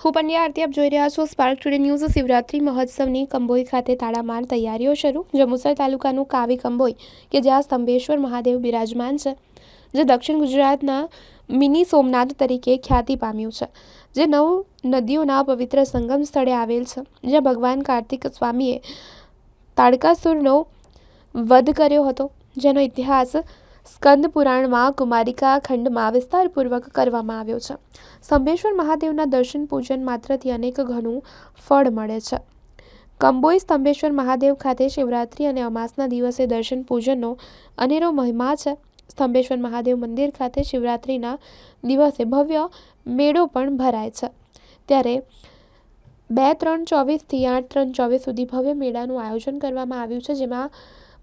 હું પંડ્યા આરતી, આપ જોઈ રહ્યા છો સ્પાર્ક ટુડે ન્યૂઝ શિવરાત્રી મહોત્સવની કંબોઈ ખાતે તાળામાર તૈયારીઓ શરૂ. જંબુસર તાલુકાનું કાવી કંબોઈ, કે જ્યાં સ્તંભેશ્વર મહાદેવ બિરાજમાન છે, જે દક્ષિણ ગુજરાતના મિની સોમનાથ તરીકે ખ્યાતિ પામ્યું છે, જે નવ નદીઓના પવિત્ર સંગમ સ્થળે આવેલ છે, જ્યાં ભગવાન કાર્તિક સ્વામીએ તાડકાસુરનો વધ કર્યો હતો, જેનો ઇતિહાસ સ્કંદ પુરાણમાં કુમારિકા ખંડમાં વિસ્તારપૂર્વક કરવામાં આવ્યો છે. સંભેશ્વર મહાદેવના દર્શન પૂજન માત્રથી અનેક ઘણું ફળ મળે છે. કંબોઈ સ્તંભેશ્વર મહાદેવ ખાતે શિવરાત્રિ અને અમાસના દિવસે દર્શન પૂજનનો અનેરો મહિમા છે. સ્તંભેશ્વર મહાદેવ મંદિર ખાતે શિવરાત્રિના દિવસે ભવ્ય મેળો પણ ભરાય છે. ત્યારે બે, ત્રણ, ચોવીસથી આઠ, ત્રણ, ચોવીસ સુધી ભવ્ય મેળાનું આયોજન કરવામાં આવ્યું છે, જેમાં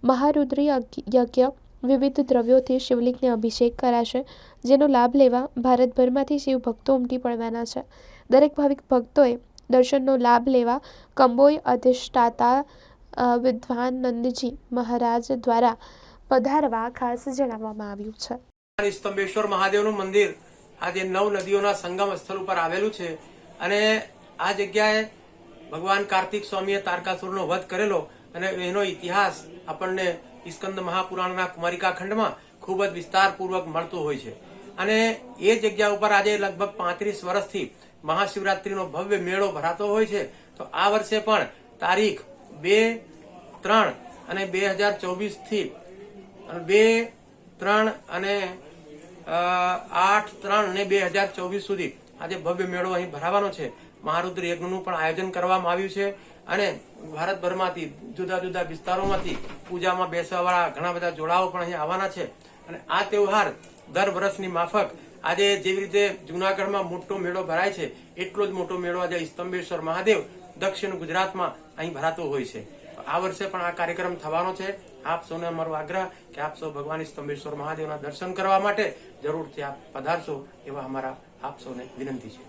મહારુદ્રી યજ્ઞ વિવિધ દ્રવ્યોથી શિવલિંગને અભિષેક કરાશે, જેનો લાભ લેવા ભારતભરમાંથી શિવ ભક્તો ઉમટી પડવાના છે. દરેક ભાવિક ભક્તોએ દર્શનનો લાભ લેવા કંબોઈ અધિષ્ઠાતા વિદ્વાન નંદજી મહારાજ દ્વારા પધારવા ખાસ જણાવવામાં આવ્યું છે. સ્તંભેશ્વર મહાદેવનું મંદિર આજે નવ નદીઓના સંગમ સ્થળ ઉપર આવેલું છે અને આ જગ્યાએ ભગવાન કાર્તિક સ્વામીએ તારકાસુરનો વધ કરેલો અને એનો ઇતિહાસ આપણને સ્કંદ મહાપુરાણના કુમારિકા ખંડમાં ખૂબ જ વિસ્તારપૂર્વક મળતો હોય છે. અને એ જગ્યા ઉપર આજે લગભગ પાંત્રીસ વર્ષથી મહાશિવરાત્રીનો ભવ્ય મેળો ભરાતો હોય છે. તો આ વર્ષે પણ તારીખ બે ત્રણ અને બે હજાર ચોવીસથી બે ત્રણ અને આઠ ત્રણ અને બે હજાર ચોવીસ સુધી આજે ભવ્ય મેળો અહીં ભરાવાનો છે. મહારુદ્ર યજ્ઞનું પણ આયોજન કરવામાં આવ્યું છે અને ભારતભરમાંથી જુદા જુદા વિસ્તારોમાંથી પૂજામાં બેસવાવાળા ઘણા બધા જોડાઓ પણ અહીં આવવાના છે. અને આ તહેવાર દર વર્ષની માફક આજે જેવી રીતે જુનાગઢમાં મોટો મેળો ભરાય છે, એટલો જ મોટો મેળો આજે સ્તંભેશ્વર મહાદેવ દક્ષિણ ગુજરાતમાં અહીં ભરાતો હોય છે. આ વર્ષે પણ આ કાર્યક્રમ થવાનો છે. આપ સૌને અમારો આગ્રહ કે આપ સૌ ભગવાન સ્તંભેશ્વર મહાદેવના દર્શન કરવા માટે જરૂરથી આપ પધારશો એવા અમારા આપ સૌને વિનંતી છે.